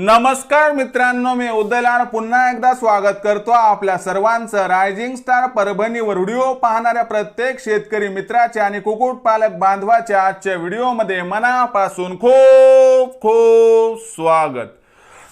नमस्कार मित्रांनो मी उदलार पुन्हा एकदा स्वागत करतो आपल्या सर्वांचं रायझिंग स्टार परभणीवर. व्हिडिओ पाहणाऱ्या प्रत्येक शेतकरी मित्राचे आणि कुक्कुटपालक बांधवाच्या आजच्या व्हिडिओमध्ये मनापासून खूप खूप स्वागत.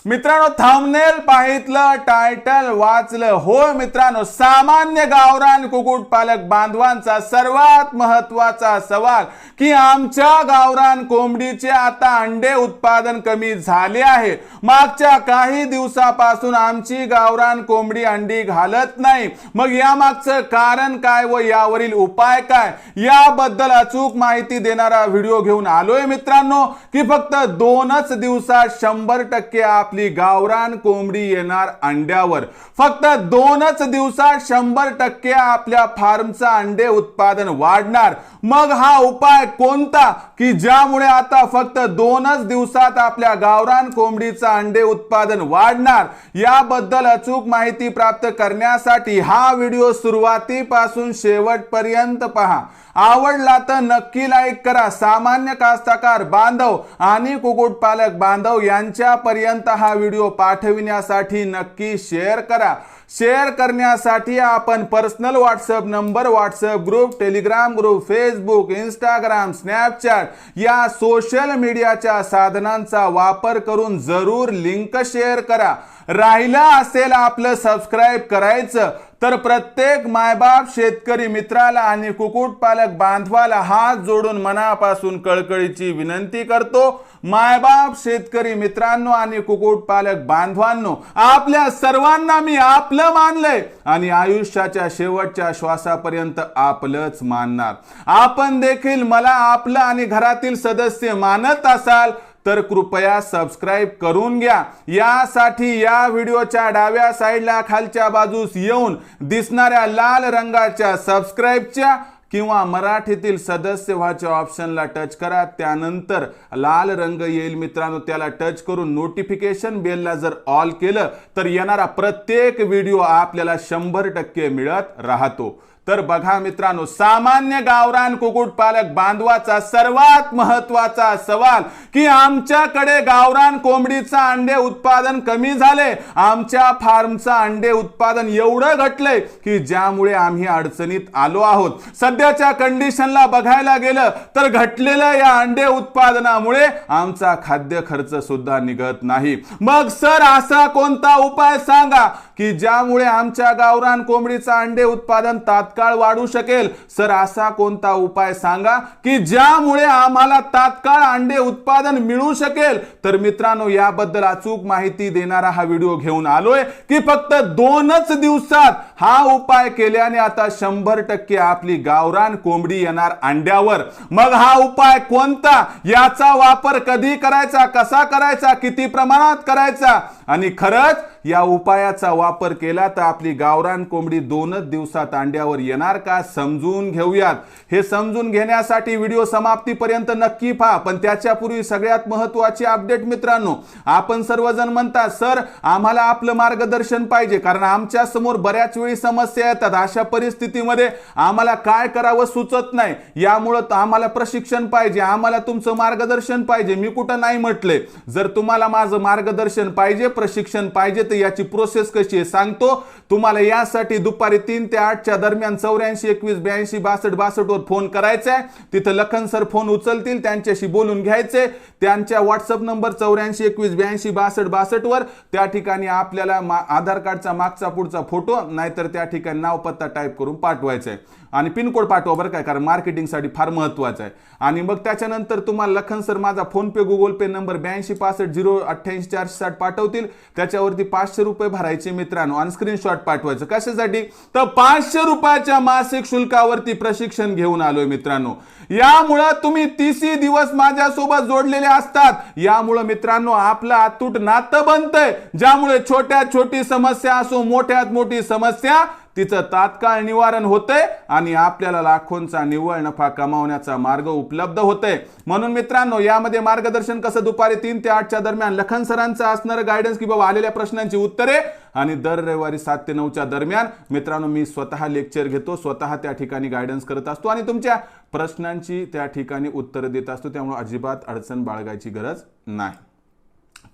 मित्रांनो थांबनेल पाहितलं टायटल वाचलं. होय मित्रांनो सामान्य गावरान कुक्कुटपालक बांधवांचा सर्वात महत्त्वाचा सवाल की आमच्या गावरान कोंबडीचे आता अंडे उत्पादन कमी झाले आहे. मागच्या काही दिवसापासून आमची गावरान कोंबडी अंडी घालत नाही. मग यामागचं कारण काय व यावरील उपाय काय? याबद्दल अचूक माहिती देणारा व्हिडिओ घेऊन आलोय मित्रांनो की फक्त दोनच दिवसात शंभर टक्के आपली गावरान कोंबडी येणार अंड्यावर. फक्त दोनच दिवसात शंभर टक्के आपल्या फार्मचं अंडे उत्पादन वाढणार. मग हा उपाय कोणता? की ज्यामुळे आता फक्त दोनच दिवसात आपल्या गावरान कोंबडीचं अंडे उत्पादन वाढणार? याबद्दल अचूक माहिती प्राप्त करण्यासाठी हा व्हिडिओ सुरुवातीपासून शेवटपर्यंत पहा. आवडला तर नक्की लाईक करा. सामान्य कास्तकार बांधव आणि कुक्कुटपालक बांधव यांच्यापर्यंत हा व्हिडिओ पाठविण्यासाठी नक्की शेअर करा. शेअर करण्यासाठी आपण personal WhatsApp number WhatsApp group Telegram group Facebook Instagram Snapchat या सोशल मीडियाच्या साधनांचा वापर करून जरूर लिंक शेअर करा. राहिलं असेल आपलं सबस्क्राईब करायचं तर प्रत्येक मायबाप शेतकरी मित्राला आणि कुक्कुटपालक बांधवाला हात जोडून मनापासून कळकळीची विनंती करतो. मायबाप शेतकरी मित्रांनो आणि कुक्कुटपालक बांधवांनो आपल्या सर्वांना मी आपलं मानलंय आणि आयुष्याच्या शेवटच्या श्वासापर्यंत आपलंच मानणार. आपण देखील मला आपलं आणि घरातील सदस्य मानत असाल तर कृपया सबस्क्राईब करून घ्या. यासाठी या व्हिडिओच्या डाव्या साईडला खालच्या बाजूस येऊन दिसणाऱ्या लाल रंगाच्या सबस्क्राईबच्या किंवा मराठीतील सदस्य व्हाच्या ऑप्शनला टच करा. त्यानंतर लाल रंग येईल मित्रांनो त्याला टच करून नोटिफिकेशन बेलला जर ऑल केलं तर येणारा प्रत्येक व्हिडिओ आपल्याला शंभर टक्के मिळत राहतो. तर बघा मित्रांनो सामान्य गावरान कुक्कुटपालक बांधवाचा सर्वात महत्त्वाचा सवाल की आमच्याकडे गावरान कोंबडीचं अंडे उत्पादन कमी झाले आमच्या फार्मचं अंडे उत्पादन एवढं घटलंय की ज्यामुळे आम्ही अडचणीत आलो आहोत. सध्याच्या कंडिशनला बघायला गेलं तर घटलेल्या या अंडे उत्पादनामुळे आमचा खाद्य खर्च सुद्धा निघत नाही. मग सर असा कोणता उपाय सांगा? की ज्यामुळे आमच्या गावरान कोंबडीचं अंडे उत्पादन तात्काळ वाढू शकेल? सर असा कोणता उपाय सांगा की ज्यामुळे आम्हाला तात्काळ अंडे उत्पादन मिळू शकेल? तर मित्रांनो याबद्दल अचूक माहिती देणारा हा व्हिडिओ घेऊन आलोय की फक्त दोनच दिवसात हा उपाय केल्याने आता शंभर टक्के आपली गावरान कोंबडी येणार अंड्यावर. मग हा उपाय कोणता? याचा वापर कधी करायचा कसा करायचा किती प्रमाणात करायचा? आणि खरंच या उपायाचा वापर केला तर आपली गावरान कोंबडी दोनच दिवसात अंड्यावर येणार का समजून घेऊयात. हे समजून घेण्यासाठी व्हिडिओ समाप्तीपर्यंत नक्की पहा. पण त्याच्यापूर्वी सगळ्यात महत्वाची अपडेट मित्रांनो आपण सर्वजण म्हणता सर आम्हाला आपलं मार्गदर्शन पाहिजे कारण आमच्यासमोर बऱ्याच वेळी समस्या येतात. अशा परिस्थितीमध्ये आम्हाला काय करावं सुचत नाही. यामुळं आम्हाला प्रशिक्षण पाहिजे आम्हाला तुमचं मार्गदर्शन पाहिजे. मी कुठं नाही म्हटले. जर तुम्हाला माझं मार्गदर्शन पाहिजे प्रशिक्षण पाहिजे तर याची प्रोसेस कशी आहे सांगतो. तुम्हाला यासाठी दुपारी तीन ते आठच्या दरम्यान चौऱ्याऐंशी एकवीस ब्याऐंशी बासष्ट बासष्ट वर फोन करायचा आहे. तिथं लखन सर फोन उचलतील त्यांच्याशी बोलून घ्यायचे. त्यांच्या व्हॉट्सअप नंबर चौऱ्याऐंशी एकवीस ब्याऐंशी बासष्ट बासष्ट वर त्या ठिकाणी आपल्याला आधार कार्डचा मागचा पुढचा फोटो नाहीतर त्या ठिकाणी नाव पत्ता टाईप करून पाठवायचा आहे. आणि पिनकोड पाठवा बरं काय कारण मार्केटिंगसाठी फार महत्वाचं आहे. आणि मग त्याच्यानंतर तुम्हाला लखन सर माझा फोनपे गुगल पे नंबर ब्याऐंशी पासष्ट झिरो अठ्ठ्याऐंशी चारशे साठ पाठवतील. त्याच्यावरती पाचशे रुपये भरायचे मित्रांनो आणि स्क्रीनशॉट पाठवायचं. कशासाठी? तर पाचशे रुपयाच्या मासिक शुल्कावरती प्रशिक्षण घेऊन आलोय मित्रांनो. यामुळं तुम्ही तीसही दिवस माझ्यासोबत जोडलेले असतात. यामुळं मित्रांनो आपलं अतूट नातं बनतंय. ज्यामुळे छोट्यात छोटी समस्या असो मोठ्यात मोठी समस्या तिचं तात्काळ निवारण होतंय आणि आपल्याला लाखोंचा निव्वळ नफा कमावण्याचा मार्ग उपलब्ध होतोय. म्हणून मित्रांनो यामध्ये मार्गदर्शन कसं दुपारी तीन ते आठच्या दरम्यान? लखन सरांचं असणारं गायडन्स की बाबा आलेल्या प्रश्नांची उत्तरे आणि दर रविवारी सात ते नऊच्या दरम्यान मित्रांनो मी स्वतः लेक्चर घेतो स्वतः त्या ठिकाणी गायडन्स करत असतो आणि तुमच्या प्रश्नांची त्या ठिकाणी उत्तरं देत असतो. त्यामुळे अजिबात अडचण बाळगायची गरज नाही.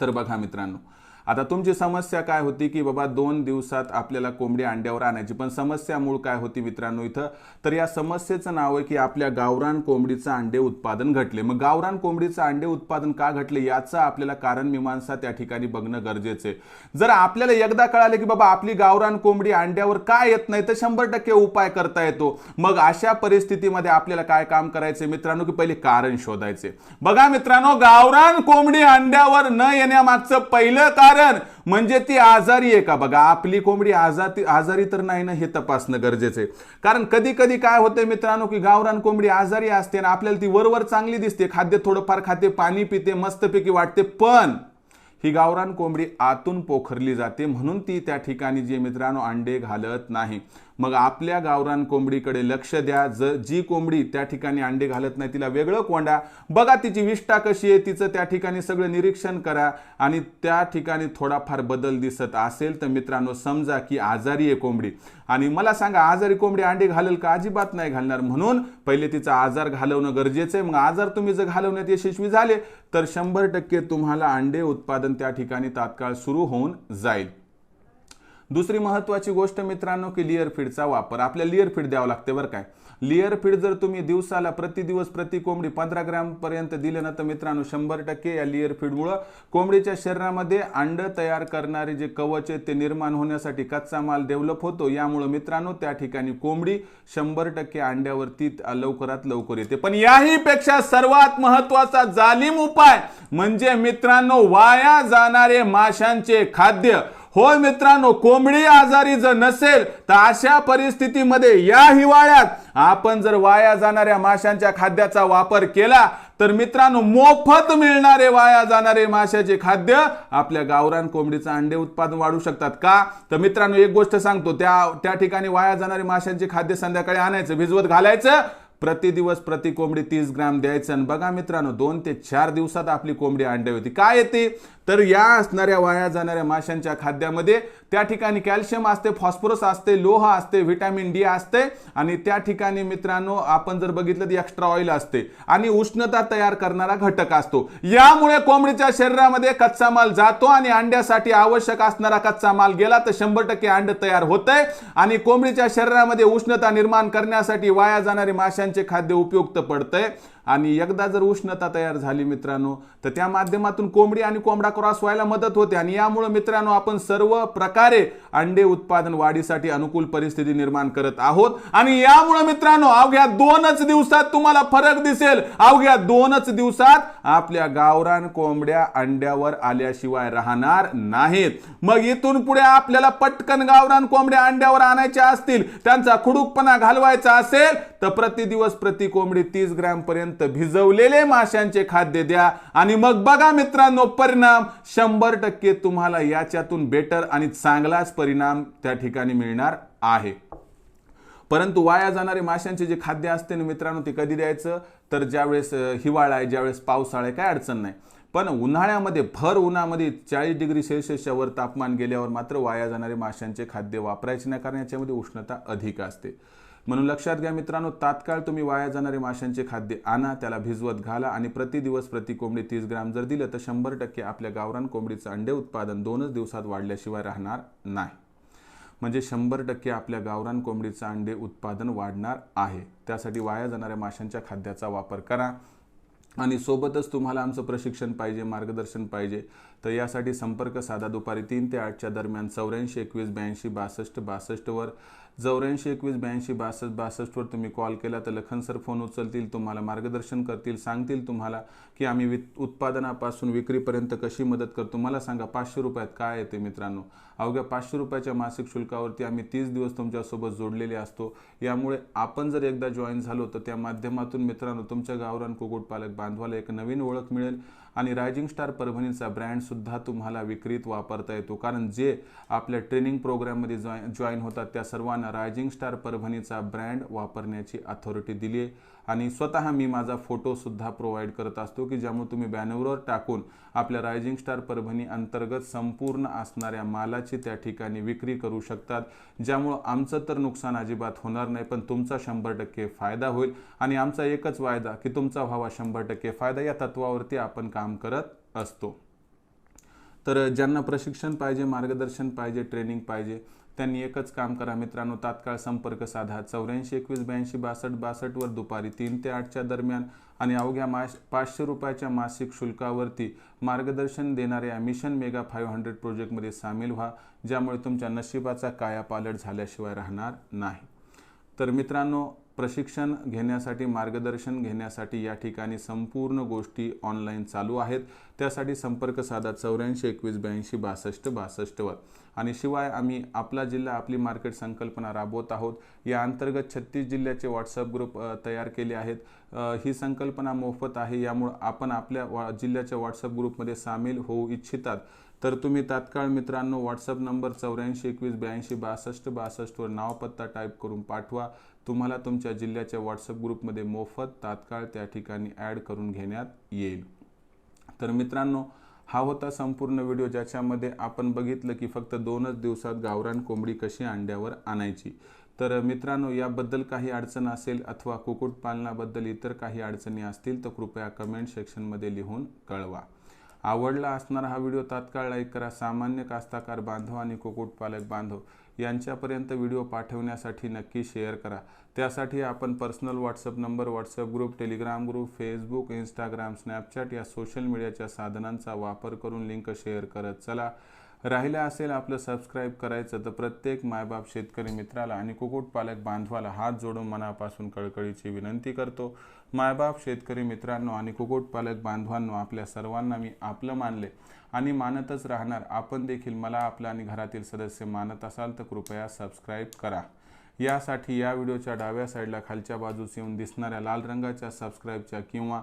तर बघा मित्रांनो आता तुमची समस्या काय होती की बाबा दोन दिवसात आपल्याला कोंबडी अंड्यावर आणायची पण समस्या मूळ काय होती मित्रांनो इथं? तर या समस्येचं नाव आहे की आपल्या गावरान कोंबडीचं अंडे उत्पादन घटले. मग गावरान कोंबडीचं अंडे उत्पादन का घटले याचं आपल्याला कारण मीमांसा त्या ठिकाणी बघणं गरजेचं आहे. जर आपल्याला एकदा कळालं की बाबा आपली गावरान कोंबडी अंड्यावर काय येत नाही तर शंभर टक्के उपाय करता येतो. मग अशा परिस्थितीमध्ये आपल्याला काय काम करायचे मित्रांनो? की पहिले कारण शोधायचे बघा मित्रांनो गावरान कोंबडी अंड्यावर न येण्यामागचं पहिलं कारण म्हणजे ती आजारी आहे का? बघा आपली कोंबडी आजारी आजारी तर नाही ना हे तपासणं गरजेचं आहे. कारण कधी कधी काय होतंय मित्रांनो की गावरान कोंबडी आजारी असते आणि आपल्याला ती वरवर चांगली दिसते. खाद्य थोडंफार खाते पाणी पिते मस्तपैकी वाटते पण ही गावरान कोंबडी आतून पोखरली जाते म्हणून ती त्या ठिकाणी जे मित्रांनो अंडे घालत नाही. मग आपल्या गावरान कोंबडीकडे लक्ष द्या. ज जी कोंबडी त्या ठिकाणी अंडे घालत नाही तिला वेगळं कोंडा. बघा तिची विष्ठा कशी आहे तिचं त्या ठिकाणी सगळं निरीक्षण करा. आणि त्या ठिकाणी थोडाफार बदल दिसत असेल तर मित्रांनो समजा की आजारी आहे कोंबडी. आणि मला सांगा आजारी कोंबडी अंडे घालेल का? अजिबात नाही घालणार. म्हणून पहिले तिचा आजार घालवणं गरजेचं आहे. मग आजार तुम्ही जर घालवण्यात यशस्वी झाले तर शंभर टक्के तुम्हाला अंडे उत्पादन त्या ठिकाणी तात्काळ सुरू होऊन जाईल. दुसरी महत्त्वाची गोष्ट मित्रांनो की लिअर फीडचा वापर. आपल्या लिअर फीड द्यावं लागते बरं काय. लिअर फीड जर तुम्ही दिवसाला प्रति दिवस प्रति कोंबडी पंधरा ग्रॅमपर्यंत दिलं दिले ना तर मित्रांनो शंभर टक्के या लिअर फीडमुळं कोंबडीच्या शरीरामध्ये अंड तयार करणारे जे कवच आहे ते निर्माण होण्यासाठी कच्चा माल डेव्हलप होतो. यामुळं मित्रांनो त्या ठिकाणी कोंबडी शंभर टक्के अंड्यावरती लवकरात लवकर येते. पण याही पेक्षा सर्वात महत्त्वाचा जालिम उपाय म्हणजे मित्रांनो वाया जाणारे माशांचे खाद्य. होय मित्रांनो कोंबडी आजारी जर नसेल तर अशा परिस्थितीमध्ये या हिवाळ्यात आपण जर वाया जाणाऱ्या माशांच्या खाद्याचा वापर केला तर मित्रांनो मोफत मिळणारे वाया जाणारे माशाचे खाद्य आपल्या गावरान कोंबडीचं अंडे उत्पादन वाढू शकतात का? तर मित्रांनो एक गोष्ट सांगतो त्या त्या ठिकाणी वाया जाणारे माशांचे खाद्य संध्याकाळी आणायचं भिजवत घालायचं प्रति दिवस प्रति कोंबडी तीस ग्राम द्यायचं आणि बघा मित्रांनो दोन ते चार दिवसात आपली कोंबडी अंडे होती. काय येते तर या असणाऱ्या वाया जाणाऱ्या माशांच्या खाद्यामध्ये त्या ठिकाणी कॅल्शियम असते फॉस्फरस असते लोह असते व्हिटॅमिन डी असते आणि त्या ठिकाणी मित्रांनो आपण जर बघितलं तर एक्स्ट्रा ऑइल असते आणि उष्णता तयार करणारा घटक असतो. यामुळे कोंबडीच्या शरीरामध्ये कच्चा माल जातो आणि अंड्यासाठी आवश्यक असणारा कच्चा माल गेला तर शंभर टक्के अंड तयार होतंय आणि कोंबडीच्या शरीरामध्ये उष्णता निर्माण करण्यासाठी वाया जाणारी माशांची खाद्य उपयुक्त पडतंय. आणि एकदा जर उष्णता तयार झाली मित्रांनो तर त्या माध्यमातून कोंबडी आणि कोंबडा क्रॉस व्हायला मदत होते. आणि यामुळे मित्रांनो आपण सर्व प्रकारे अंडे उत्पादन वाढीसाठी अनुकूल परिस्थिती निर्माण करत आहोत. आणि यामुळे मित्रांनो अवघ्या दोनच दिवसात तुम्हाला फरक दिसेल. अवघ्या दोनच दिवसात आपल्या गावरान कोंबड्या अंड्यावर आल्याशिवाय राहणार नाहीत. मग इथून पुढे आपल्याला पटकन गावरान कोंबड्या अंड्यावर आणायच्या असतील त्यांचा खुडूकपणा घालवायचा असेल तर प्रति दिवस प्रति कोंबडी तीस ग्रॅम पर्यंत भिजवलेले माशांचे खाद्य द्या आणि मग बघा मित्रांनो परिणाम. शंभर टक्के तुम्हाला याच्यातून बेटर आणि चांगलाच परिणाम त्या ठिकाणी मिळणार आहे. परंतु वाया जाणारे माशांचे जे खाद्य असते ना मित्रांनो ते कधी द्यायचं? तर ज्यावेळेस हिवाळा आहे ज्यावेळेस पावसाळा आहे काय अडचण नाही. पण उन्हाळ्यामध्ये भर उन्हामध्ये चाळीस डिग्री सेल्सिअसच्या वर तापमान गेल्यावर मात्र वाया जाणारे माशांचे खाद्य वापरायचे नाही कारण याच्यामध्ये उष्णता अधिक असते. म्हणून लक्षात घ्या मित्रांनो तात्काळ तुम्ही वाया जाणारे माशांचे खाद्य आणा त्याला भिजवत घाला आणि प्रति दिवस प्रति कोंबडी तीस ग्राम जर दिलं तर शंभर टक्के आपल्या गावरान कोंबडीचं अंडे उत्पादन दोनच दिवसात वाढल्याशिवाय राहणार नाही. म्हणजे शंभर टक्के आपल्या गावरान कोंबडीचं अंडे उत्पादन वाढणार आहे. त्यासाठी वाया जाणाऱ्या माशांच्या खाद्याचा वापर करा. आणि सोबतच तुम्हाला आमचं प्रशिक्षण पाहिजे मार्गदर्शन पाहिजे. तर यासाठी संपर्क साधा दुपारी तीन ते आठच्या दरम्यान चौऱ्याऐंशी एकवीस ब्याऐंशी बासष्ट बासष्टवर. चौऱ्याऐंशी एकवीस ब्याऐंशी बासष्ट बासष्टवर तुम्ही कॉल केला तर लखन सर फोन उचलतील तुम्हाला मार्गदर्शन करतील सांगतील तुम्हाला की आम्ही वित उत्पादनापासून विक्रीपर्यंत कशी मदत करतो. मला सांगा पाचशे रुपयात काय येते मित्रांनो? अवघ्या पाचशे रुपयाच्या मासिक शुल्कावरती आम्ही तीस दिवस तुमच्यासोबत जोडलेले असतो. यामुळे आपण जर एकदा जॉईन झालो तर त्या माध्यमातून मित्रांनो तुमच्या गावरान कुक्कुटपालक बांधवाला एक नवीन ओळख मिळेल. आणि रायझिंग स्टार परभणीचा ब्रँडसुद्धा तुम्हाला विक्रीत वापरता येतो. कारण जे आपल्या ट्रेनिंग प्रोग्राममध्ये जॉईन जॉईन होतात त्या सर्वांना रायझिंग स्टार परभणीचा ब्रँड वापरण्याची अथॉरिटी दिली आहे आणि स्वतः मी माझा फोटोसुद्धा प्रोव्हाइड करत असतो की ज्यामुळे तुम्ही बॅनरवर टाकून आपल्या रायझिंग स्टार परभणी अंतर्गत संपूर्ण असणाऱ्या मालाची त्या ठिकाणी विक्री करू शकतात. ज्यामुळं आमचं तर नुकसान अजिबात होणार नाही पण तुमचा शंभर टक्के फायदा होईल. आणि आमचा एकच वायदा की तुमचा व्हावा शंभर टक्के फायदा. या तत्वावरती आपण काम करत असतो. तर ज्यांना प्रशिक्षण पाहिजे मार्गदर्शन पाहिजे ट्रेनिंग पाहिजे त्यांनी एकच काम करा मित्रांनो तात्काळ संपर्क साधा. चौऱ्याऐंशी एकवीस ब्याऐंशी बासष्ट बासष्टवर दुपारी तीन ते आठच्या दरम्यान आणि अवघ्या माश पाचशे रुपयाच्या मासिक शुल्कावरती मार्गदर्शन देणाऱ्या मिशन मेगा फाईव्ह हंड्रेड प्रोजेक्टमध्ये सामील व्हा ज्यामुळे तुमच्या नशिबाचा कायापालट झाल्याशिवाय राहणार नाही. तर मित्रांनो प्रशिक्षण घेण्यासाठी मार्गदर्शन घेण्यासाठी या ठिकाणी संपूर्ण गोष्टी ऑनलाईन चालू आहेत. त्यासाठी संपर्क साधा चौऱ्याऐंशी एकवीस ब्याऐंशी बासष्ट बासष्टवर आणि शिवाय आम्ही आपला जिल्हा आपली मार्केट संकल्पना राबवत आहोत. या अंतर्गत छत्तीस जिल्ह्याचे व्हॉट्सअप ग्रुप तयार केले आहेत. ही संकल्पना मोफत आहे. यामुळं आपण आपल्या वा जिल्ह्याच्या व्हॉट्सअप ग्रुपमध्ये सामील होऊ इच्छितात. तर तुम्ही तात्काळ मित्रांनो व्हॉट्सअप नंबर चौऱ्याऐंशी एकवीस ब्याऐंशी बासष्ट बासष्टवर नाव पत्ता टाईप करून पाठवा. तुम्हाला तुमच्या जिल्ह्याच्या व्हॉट्सअप ग्रुपमध्ये मोफत तात्काळ त्या ठिकाणी ॲड करून घेण्यात येईल. तर मित्रांनो हा होता संपूर्ण व्हिडिओ ज्याच्यामध्ये आपण बघितलं की फक्त दोनच दिवसात गावरान कोंबडी कशी अंड्यावर आणायची. तर मित्रांनो याबद्दल काही अडचण असेल अथवा कुक्कुटपालनाबद्दल इतर काही अडचणी असतील तर कृपया कमेंट सेक्शनमध्ये लिहून कळवा. आवडला असणारा हा व्हिडिओ तात्काळ लाईक करा. सामान्य कास्ताकार बांधव आणि कुक्कुटपालक बांधव यांच्यापर्यंत व्हिडिओ पाठवण्यासाठी नक्की शेअर करा. त्यासाठी आपण personal WhatsApp number WhatsApp group Telegram group Facebook Instagram Snapchat या सोशल मीडियाच्या साधनांचा वापर करून लिंक शेअर करत चला. राहिलं असेल आपलं सबस्क्राईब करायचं तर प्रत्येक मायबाप शेतकरी मित्राला आणि कुक्कुटपालक बांधवाला हात जोडून मनापासून कळकळीची विनंती करतो. मायबाप शेतकरी मित्रांनो आणि कुक्कुटपालक बांधवांनो आपल्या सर्वांना मी आपलं मानले आणि मानतच राहणार. आपण देखील मला आपलं आणि घरातील सदस्य मानत असाल तर कृपया सबस्क्राईब करा. यासाठी या व्हिडिओच्या डाव्या साईडला खालच्या बाजूस येऊन दिसणाऱ्या लाल रंगाच्या सबस्क्राईबच्या किंवा